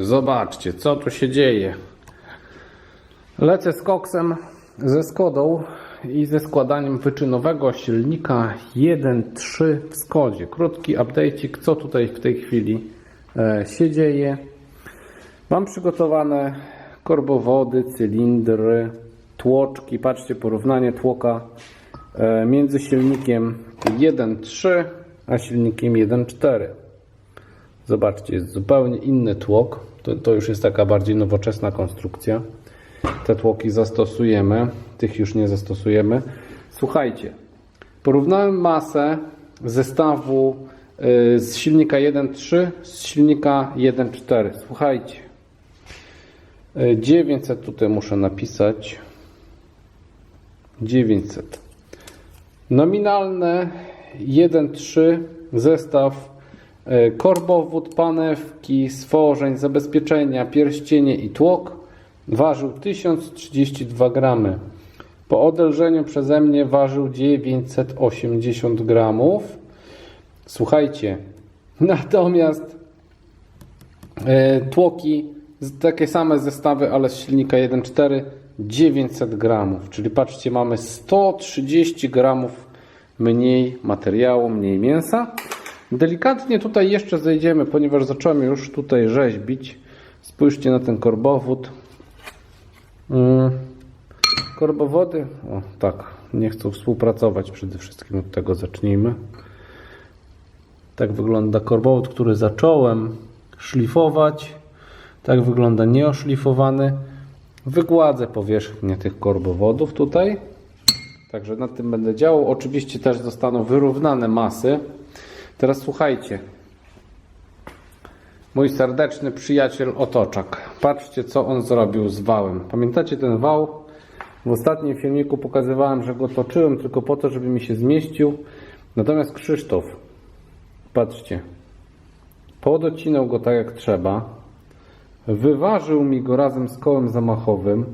Zobaczcie, co tu się dzieje. Lecę z koksem, ze Skodą i ze składaniem wyczynowego silnika 1.3 w Skodzie. Krótki update'ik, co tutaj w tej chwili e, się dzieje. Mam przygotowane korbowody, cylindry, tłoczki. Patrzcie, porównanie tłoka e, między silnikiem 1.3 a silnikiem 1.4. Zobaczcie, jest zupełnie inny tłok. To, to już jest taka bardziej nowoczesna konstrukcja. Te tłoki zastosujemy, tych już nie zastosujemy. Słuchajcie, porównałem masę zestawu y, z silnika 1.3 z silnika 1.4. Słuchajcie, y, 900 tutaj muszę napisać. 900. Nominalne 1.3 zestaw korbowód, panewki, stworzeń, zabezpieczenia, pierścienie i tłok ważył 1032 gramy. Po odelżeniu przeze mnie ważył 980 gramów. Słuchajcie, natomiast e, tłoki, takie same zestawy, ale z silnika 1.4 900 gramów, czyli patrzcie, mamy 130 gramów mniej materiału, mniej mięsa. Delikatnie tutaj jeszcze zejdziemy, ponieważ zacząłem już tutaj rzeźbić. Spójrzcie na ten korbowód. Mm, Korbowody, o tak, nie chcą współpracować przede wszystkim, od tego zacznijmy. Tak wygląda korbowód, który zacząłem szlifować. Tak wygląda nieoszlifowany. Wygładzę powierzchnię tych korbowodów tutaj. Także nad tym będę działał. Oczywiście też zostaną wyrównane masy. Teraz słuchajcie. Mój serdeczny przyjaciel Otoczak. Patrzcie, co on zrobił z wałem. Pamiętacie ten wał? W ostatnim filmiku pokazywałem, że go toczyłem tylko po to, żeby mi się zmieścił. Natomiast Krzysztof, patrzcie, podocinał go tak jak trzeba. Wyważył mi go razem z kołem zamachowym.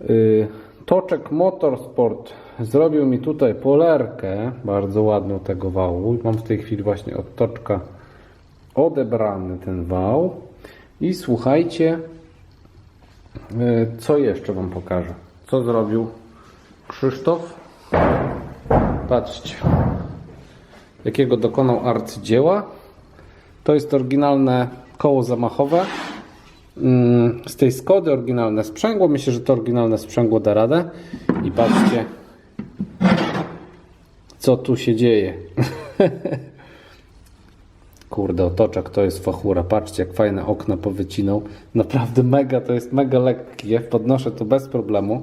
Yy, Toczek Motorsport zrobił mi tutaj polerkę, bardzo ładną tego wału. Mam w tej chwili właśnie od Toczka odebrany ten wał. I słuchajcie, yy, co jeszcze Wam pokażę. Co zrobił Krzysztof? Patrzcie, jakiego dokonał arcydzieła. To jest oryginalne koło zamachowe. Mm, Z tej Skody oryginalne sprzęgło. Myślę, że to oryginalne sprzęgło da radę. I patrzcie, co tu się dzieje. Kurde, otoczek to jest fachura. Patrzcie, jak fajne okna powycinał. Naprawdę mega, to jest mega lekkie. Podnoszę to bez problemu.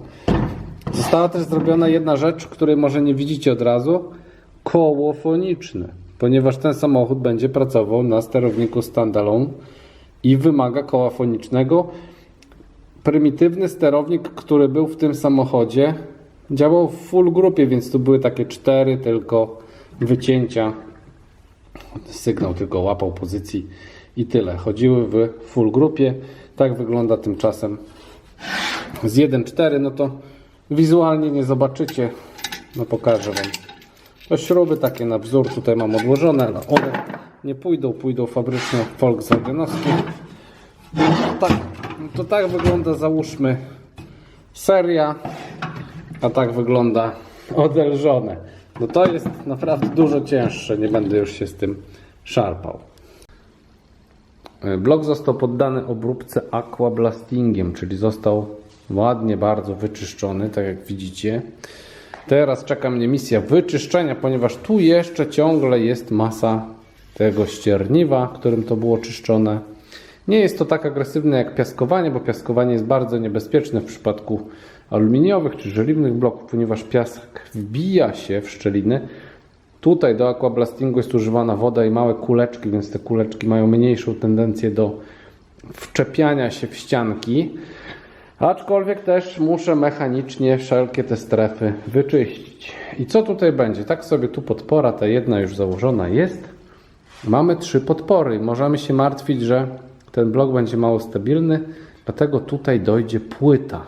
Została też zrobiona jedna rzecz, której może nie widzicie od razu. Koło foniczne. Ponieważ ten samochód będzie pracował na sterowniku standalone i wymaga koła fonicznego. Prymitywny sterownik, który był w tym samochodzie, działał w full grupie, więc tu były takie cztery tylko wycięcia. Sygnał tylko łapał pozycji i tyle. Chodziły w full grupie. Tak wygląda tymczasem z 1.4, no to wizualnie nie zobaczycie. No pokażę Wam. To śruby takie na wzór tutaj mam odłożone, ale one nie pójdą, pójdą fabrycznie Volkswagenowskie. No tak, to tak wygląda załóżmy seria, a tak wygląda odelżone. No to jest naprawdę dużo cięższe, nie będę już się z tym szarpał. Blok został poddany obróbce aquablastingiem, czyli został ładnie bardzo wyczyszczony, tak jak widzicie. Teraz czeka mnie misja wyczyszczenia, ponieważ tu jeszcze ciągle jest masa tego ścierniwa, którym to było czyszczone. Nie jest to tak agresywne jak piaskowanie, bo piaskowanie jest bardzo niebezpieczne w przypadku aluminiowych czy żeliwnych bloków, ponieważ piasek wbija się w szczeliny. Tutaj do aquablastingu jest używana woda i małe kuleczki, więc te kuleczki mają mniejszą tendencję do wczepiania się w ścianki. Aczkolwiek też muszę mechanicznie wszelkie te strefy wyczyścić. I co tutaj będzie? Tak sobie tu podpora, ta jedna już założona jest. Mamy trzy podpory możemy się martwić, że ten blok będzie mało stabilny, dlatego tutaj dojdzie płyta.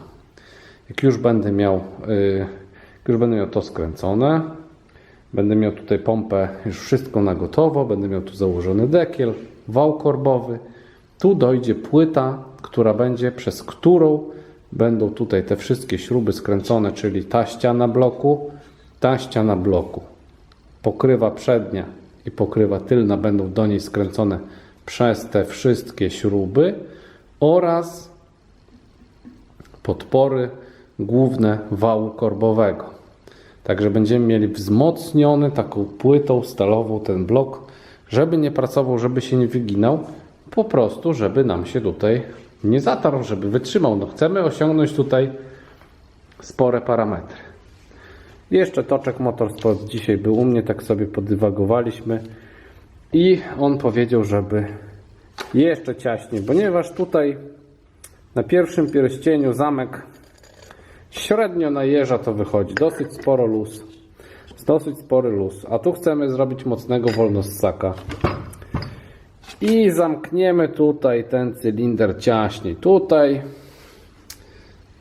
Jak już będę miał, yy, jak już będę miał to skręcone, będę miał tutaj pompę, już wszystko na gotowo, będę miał tu założony dekiel, wał korbowy, Tu dojdzie płyta, która będzie, przez którą będą tutaj te wszystkie śruby skręcone, czyli ta ściana bloku, ta ściana bloku. Pokrywa przednia i pokrywa tylna będą do niej skręcone przez te wszystkie śruby oraz podpory główne wału korbowego. Także będziemy mieli wzmocniony taką płytą stalową ten blok, żeby nie pracował, żeby się nie wyginał, po prostu, żeby nam się tutaj nie zatarł, żeby wytrzymał. No chcemy osiągnąć tutaj spore parametry. Jeszcze toczek Motorsport dzisiaj był u mnie, tak sobie podywagowaliśmy i on powiedział, żeby jeszcze ciaśniej, ponieważ tutaj na pierwszym pierścieniu zamek średnio na jeża to wychodzi, dosyć sporo luz, dosyć spory luz, a tu chcemy zrobić mocnego wolnossaka. I zamkniemy tutaj ten cylinder ciaśniej. Tutaj,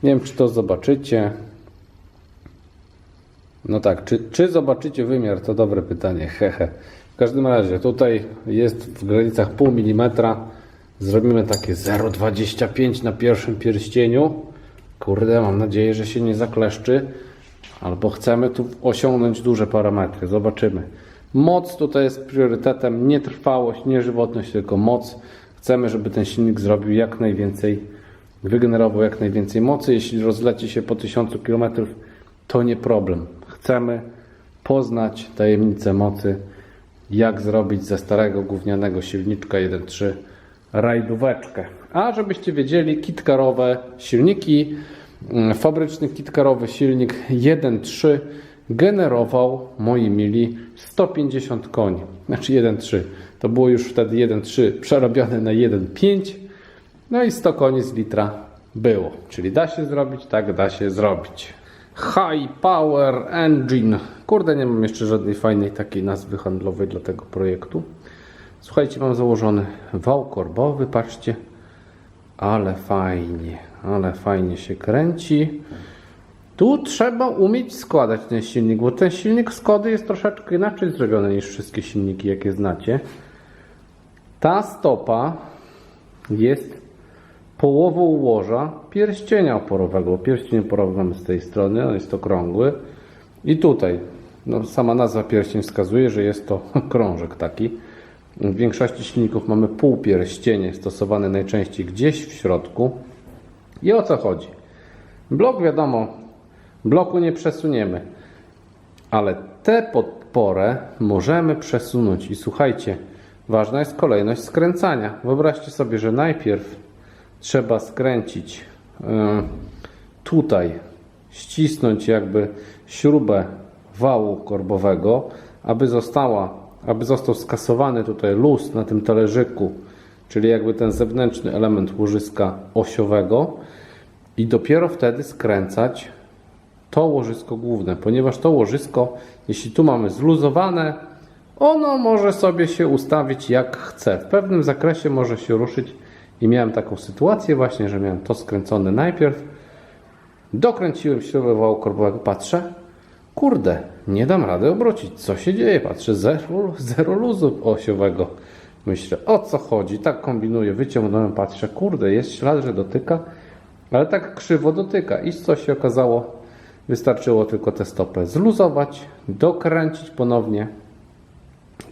nie wiem czy to zobaczycie. No tak, czy, czy zobaczycie wymiar? To dobre pytanie, hehe. W każdym razie, tutaj jest w granicach pół milimetra. Zrobimy takie 0,25 na pierwszym pierścieniu. Kurde, mam nadzieję, że się nie zakleszczy. Albo chcemy tu osiągnąć duże parametry. Zobaczymy. Moc tutaj jest priorytetem. Nie trwałość, nie żywotność, tylko moc. Chcemy, żeby ten silnik zrobił jak najwięcej, wygenerował jak najwięcej mocy. Jeśli rozleci się po 1000 km, to nie problem. Chcemy poznać tajemnicę mocy, jak zrobić ze starego gównianego silniczka 1.3 rajdóweczkę. A żebyście wiedzieli, kitkarowe silniki, mm, fabryczny kitkarowy silnik 1.3 generował, moi mili, 150 koni. Znaczy 1.3. To było już wtedy 1.3 przerobione na 1.5. No i 100 koni z litra było. Czyli da się zrobić? Tak, da się zrobić. High Power Engine. Kurde, nie mam jeszcze żadnej fajnej takiej nazwy handlowej dla tego projektu. Słuchajcie, mam założony wał korbowy, patrzcie. Ale fajnie, ale fajnie się kręci. Tu trzeba umieć składać ten silnik, bo ten silnik Skody jest troszeczkę inaczej zrobiony niż wszystkie silniki, jakie znacie. Ta stopa jest połową łoża pierścienia oporowego. Pierścień oporowy mamy z tej strony, on jest okrągły. I tutaj, no, sama nazwa pierścień wskazuje, że jest to krążek taki. W większości silników mamy półpierścienie stosowane najczęściej gdzieś w środku. I o co chodzi? Blok wiadomo, bloku nie przesuniemy, ale tę podporę możemy przesunąć. I słuchajcie, ważna jest kolejność skręcania. Wyobraźcie sobie, że najpierw trzeba skręcić y, tutaj, ścisnąć jakby śrubę wału korbowego, aby została, aby został skasowany tutaj luz na tym talerzyku, czyli jakby ten zewnętrzny element łożyska osiowego i dopiero wtedy skręcać to łożysko główne, ponieważ to łożysko, jeśli tu mamy zluzowane, ono może sobie się ustawić jak chce. W pewnym zakresie może się ruszyć miałem taką sytuację właśnie, że miałem to skręcone najpierw, dokręciłem śrubę wału korbowego, patrzę, kurde, nie dam rady obrócić, co się dzieje, patrzę, zero, zero luzu osiowego. Myślę, o co chodzi, tak kombinuję, wyciągnąłem, patrzę, kurde, jest ślad, że dotyka, ale tak krzywo dotyka. I co się okazało? Wystarczyło tylko tę stopę zluzować, dokręcić ponownie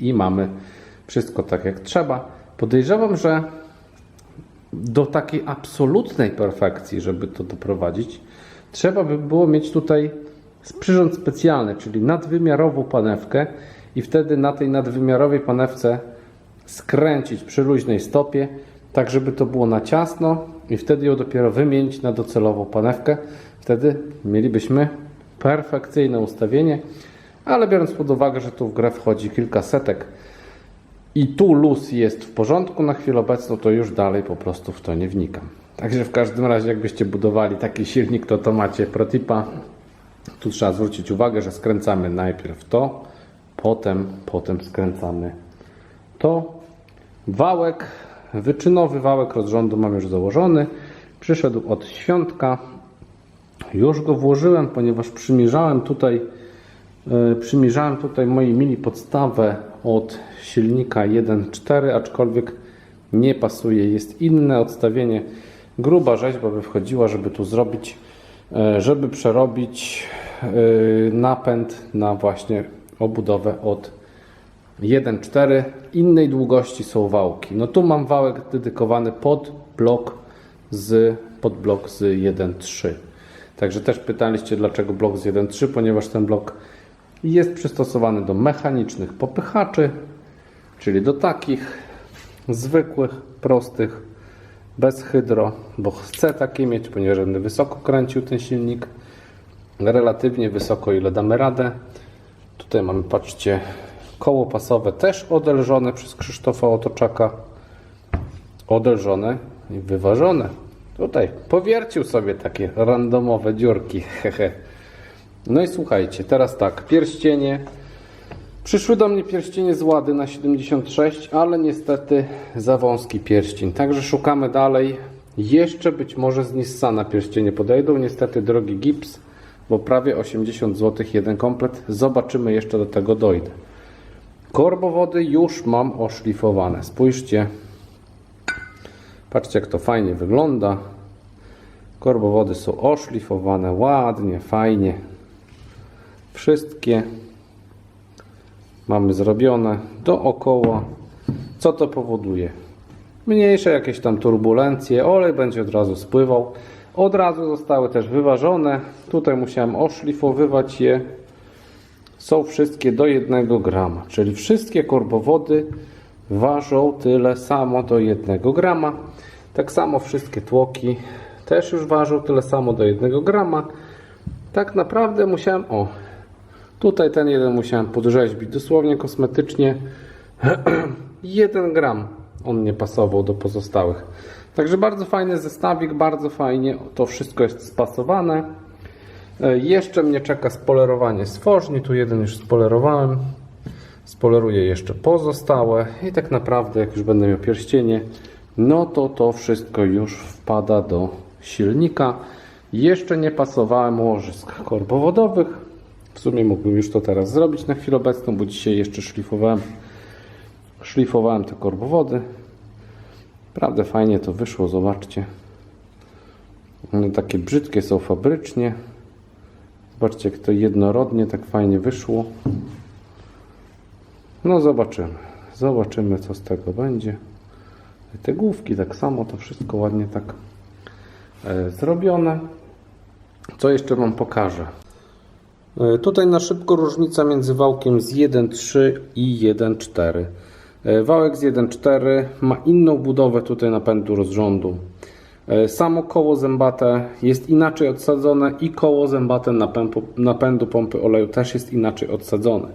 i mamy wszystko tak jak trzeba. Podejrzewam, że do takiej absolutnej perfekcji, żeby to doprowadzić, trzeba by było mieć tutaj przyrząd specjalny, czyli nadwymiarową panewkę i wtedy na tej nadwymiarowej panewce skręcić przy luźnej stopie, tak żeby to było na ciasno i wtedy ją dopiero wymienić na docelową panewkę. Wtedy mielibyśmy perfekcyjne ustawienie, ale biorąc pod uwagę, że tu w grę wchodzi kilka setek i tu luz jest w porządku na chwilę obecną, to już dalej po prostu w to nie wnikam. Także w każdym razie, jakbyście budowali taki silnik, to to macie protipa. Tu trzeba zwrócić uwagę, że skręcamy najpierw to, potem, potem skręcamy to. Wałek, wyczynowy wałek rozrządu mam już założony. Przyszedł od świątka. Już go włożyłem, ponieważ przymierzałem tutaj, yy, przymierzałem tutaj moi mili podstawę od silnika 1.4, aczkolwiek nie pasuje. Jest inne odstawienie. Gruba rzeźba by wchodziła, żeby tu zrobić, e, żeby przerobić e, napęd na właśnie obudowę od 1,4. Innej długości są wałki. No tu mam wałek dedykowany pod blok z, pod blok z 1,3. Także też pytaliście, dlaczego blok z 1.3, ponieważ ten blok jest przystosowany do mechanicznych popychaczy, czyli do takich zwykłych, prostych, bez hydro, bo chcę takie mieć, ponieważ będę wysoko kręcił ten silnik, relatywnie wysoko, ile damy radę. Tutaj mamy, patrzcie, koło pasowe też odelżone przez Krzysztofa Otoczaka, odelżone i wyważone. Tutaj powiercił sobie takie randomowe dziurki. hehe. No i słuchajcie, teraz tak, pierścienie. Przyszły do mnie pierścienie z Łady na 76, ale niestety za wąski pierścień. Także szukamy dalej. Jeszcze być może z Nissana pierścienie podejdą. Niestety drogi gips, bo prawie 80 zł jeden komplet. Zobaczymy, jeszcze do tego dojdę. Korbowody już mam oszlifowane. Spójrzcie, Patrzcie, jak to fajnie wygląda. Korbowody są oszlifowane ładnie, fajnie. Wszystkie mamy zrobione dookoła. Co to powoduje? Mniejsze jakieś tam turbulencje, olej będzie od razu spływał. Od razu zostały też wyważone. Tutaj musiałem oszlifowywać je. Są wszystkie do 1 grama, czyli wszystkie korbowody ważą tyle samo do 1 grama. Tak samo wszystkie tłoki też już ważą tyle samo do 1 grama. Tak naprawdę musiałem, o, tutaj ten jeden musiałem podrzeźbić dosłownie kosmetycznie. 1 gram on nie pasował do pozostałych. Także bardzo fajny zestawik, bardzo fajnie to wszystko jest spasowane. E, Jeszcze mnie czeka spolerowanie stworzni. Tu jeden już spolerowałem. Spoleruję jeszcze pozostałe i tak naprawdę jak już będę miał pierścienie, no to to wszystko już wpada do silnika. Jeszcze nie pasowałem łożysk korbowodowych. W sumie mógłbym już to teraz zrobić na chwilę obecną, bo dzisiaj jeszcze szlifowałem, szlifowałem te korbowody. Naprawdę fajnie to wyszło, zobaczcie. One takie brzydkie są fabrycznie. Zobaczcie, jak to jednorodnie tak fajnie wyszło. No zobaczymy. Zobaczymy, co z tego będzie. Te główki tak samo, to wszystko ładnie tak e, zrobione. Co jeszcze Wam pokażę? E, Tutaj na szybko różnica między wałkiem z 1.3 i 1.4. E, Wałek z 1.4 ma inną budowę tutaj napędu rozrządu. E, Samo koło zębate jest inaczej odsadzone i koło zębate napędu, napędu pompy oleju też jest inaczej odsadzone.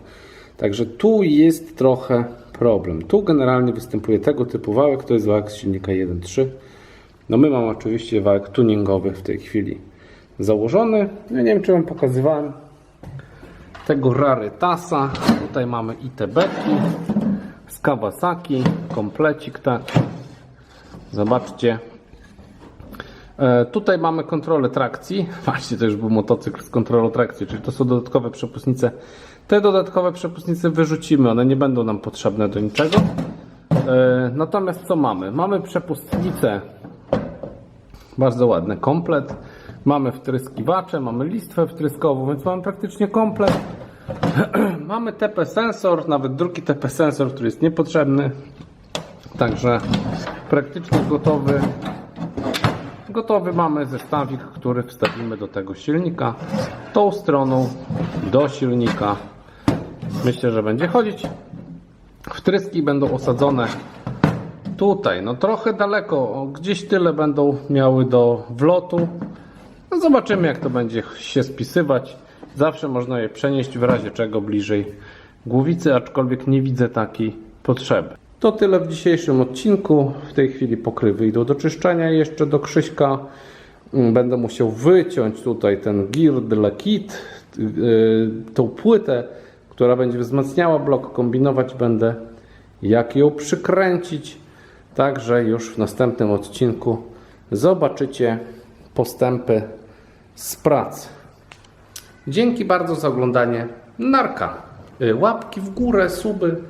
Także tu jest trochę problem. Tu generalnie występuje tego typu wałek, to jest wałek z silnika 1.3. No my mamy oczywiście wałek tuningowy w tej chwili założony. Ja nie wiem, czy Wam pokazywałem tego Rarytasa. Tutaj mamy ITB-ki z Kawasaki, komplecik taki. Zobaczcie. E, Tutaj mamy kontrolę trakcji. Właśnie to już był motocykl z kontrolą trakcji, czyli to są dodatkowe przepustnice. Te dodatkowe przepustnice wyrzucimy, one nie będą nam potrzebne do niczego. E, Natomiast co mamy? Mamy przepustnicę bardzo ładny komplet. Mamy wtryskiwacze, mamy listwę wtryskową, więc mamy praktycznie komplet. mamy TP sensor, nawet drugi TP sensor, który jest niepotrzebny. Także praktycznie gotowy. Gotowy mamy zestawik, który wstawimy do tego silnika. Tą stroną do silnika. Myślę, że będzie chodzić. Wtryski będą osadzone tutaj, no trochę daleko, gdzieś tyle będą miały do wlotu. No zobaczymy jak to będzie się spisywać. Zawsze można je przenieść w razie czego bliżej głowicy, aczkolwiek nie widzę takiej potrzeby. To tyle w dzisiejszym odcinku. W tej chwili pokrywy idą do czyszczenia jeszcze do Krzyśka. Mm, Będę musiał wyciąć tutaj ten girdle kit, yy, tą płytę, która będzie wzmacniała blok. Kombinować będę jak ją przykręcić. Także już w następnym odcinku zobaczycie postępy z pracy. Dzięki bardzo za oglądanie. Narka. Y, Łapki w górę, suby.